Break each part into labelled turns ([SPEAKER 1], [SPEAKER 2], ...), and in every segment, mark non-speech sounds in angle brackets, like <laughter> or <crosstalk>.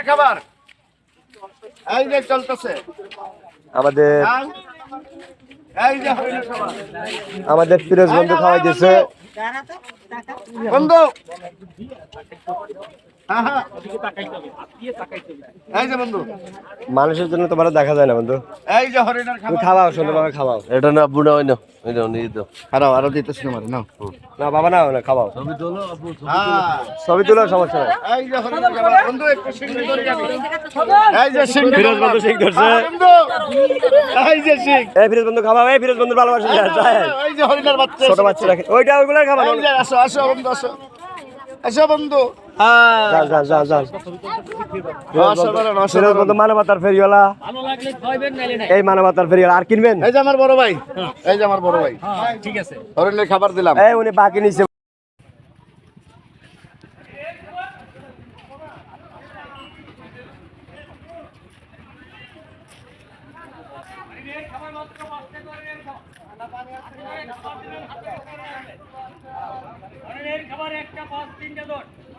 [SPEAKER 1] হরিণের খাবার? এই যে চলতেছে।
[SPEAKER 2] আমাদের আমাদের ফিরোজ বন্ধু খাওয়াই দিয়েছে
[SPEAKER 1] বন্ধু। হ্যাঁ হ্যাঁ এই যে বন্ধু।
[SPEAKER 2] মানুষের জন্য তোমার দেখা যায় না বন্ধু।
[SPEAKER 1] এই যে হরিণের
[SPEAKER 2] খাওয়াও সুন্দরভাবে খাওয়াও
[SPEAKER 3] এটা না বুড়া হয় না এটা নিয়ে দাও।
[SPEAKER 1] আরও আরও দিতেছি আমার নাও।
[SPEAKER 2] না বাবা না না খাওয়াও
[SPEAKER 1] হ্যাঁ।
[SPEAKER 2] ছবি তোলার সমস্যা নাই।
[SPEAKER 1] এই যে হরিণের খাবার। বন্ধু একটু সিং ধরে যাবে। এই যে সিং
[SPEAKER 2] ফিরোজ বন্ধু শিখ ধরছে।
[SPEAKER 1] এই যে সিং।
[SPEAKER 2] এই ফিরোজ বন্ধু খাওয়াও এই ফিরোজ বন্ধুর ভালোবাসা যায়, যায়।
[SPEAKER 1] এই যে হরিণের বাচ্চা
[SPEAKER 2] ছোট বাচ্চা রাখে ওইটা ওইগুলো খাবার
[SPEAKER 1] এই যে আসো আসো বন্ধু আসো। আসো বন্ধু। হ্যাঁ।
[SPEAKER 2] মানবতার ফেরিওয়ালা। এই মানবতার ফেরিওয়ালা আর কিনবেন?
[SPEAKER 1] এই যে আমার বড় ভাই। এই যে আমার বড় ভাই। ঠিক আছে। হরিণের খাবার দিলাম।
[SPEAKER 2] এই উনি বাকি নিছে।
[SPEAKER 4] খাবার একটা পাঁচ তিনটা দশ।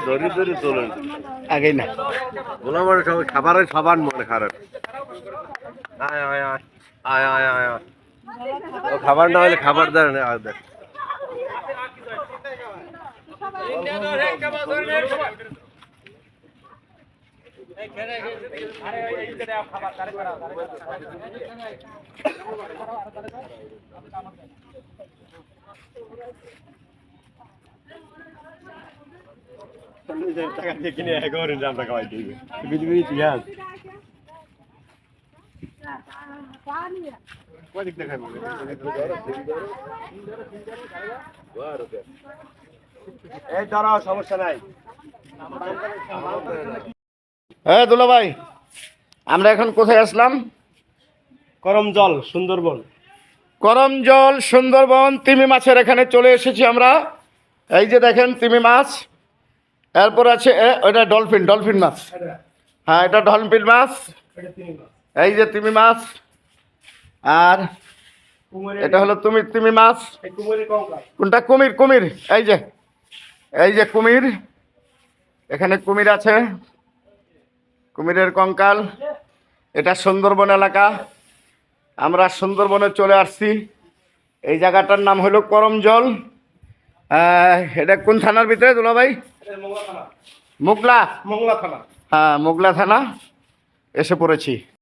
[SPEAKER 3] ধরে ধরে চলেন
[SPEAKER 1] না।
[SPEAKER 3] বলা মানে সবাই খাবারের সবার মনে খারাপ। আয় আয় আয় আয় আয় ও খাবার না হলে খাবার দেয় না
[SPEAKER 4] আরে খাবার <laughs>
[SPEAKER 2] টাকা দিয়ে কিনে একেবারে আমরা খাওয়াই দিই পৃথিবীর ইতিহাস এই দাঁড়াও সমস্যা নাই
[SPEAKER 1] হ্যাঁ দুলা ভাই আমরা এখন কোথায় আসলাম?
[SPEAKER 2] গরম জল সুন্দরবন।
[SPEAKER 1] করম জল সুন্দরবন তিমি মাছের এখানে চলে এসেছি আমরা। এই যে দেখেন তিমি মাছ। এরপর আছে ওটা ডলফিন ডলফিন মাছ। হ্যাঁ এটা ডলফিন মাছ। এই যে তিমি মাছ। আর এটা হলো তুমি, তিমি মাছ। কোনটা? কুমির কুমির। এই যে এই যে কুমির। এখানে কুমির আছে। কুমিরের কঙ্কাল। এটা সুন্দরবন এলাকা। আমরা সুন্দরবনে চলে আসছি। এই জায়গাটার নাম হলো করমজল। এটা কোন থানার ভিতরে দুলা ভাই? মোগলা?
[SPEAKER 2] মোগলা থানা।
[SPEAKER 1] হ্যাঁ মোগলা থানা। এসে পড়েছি।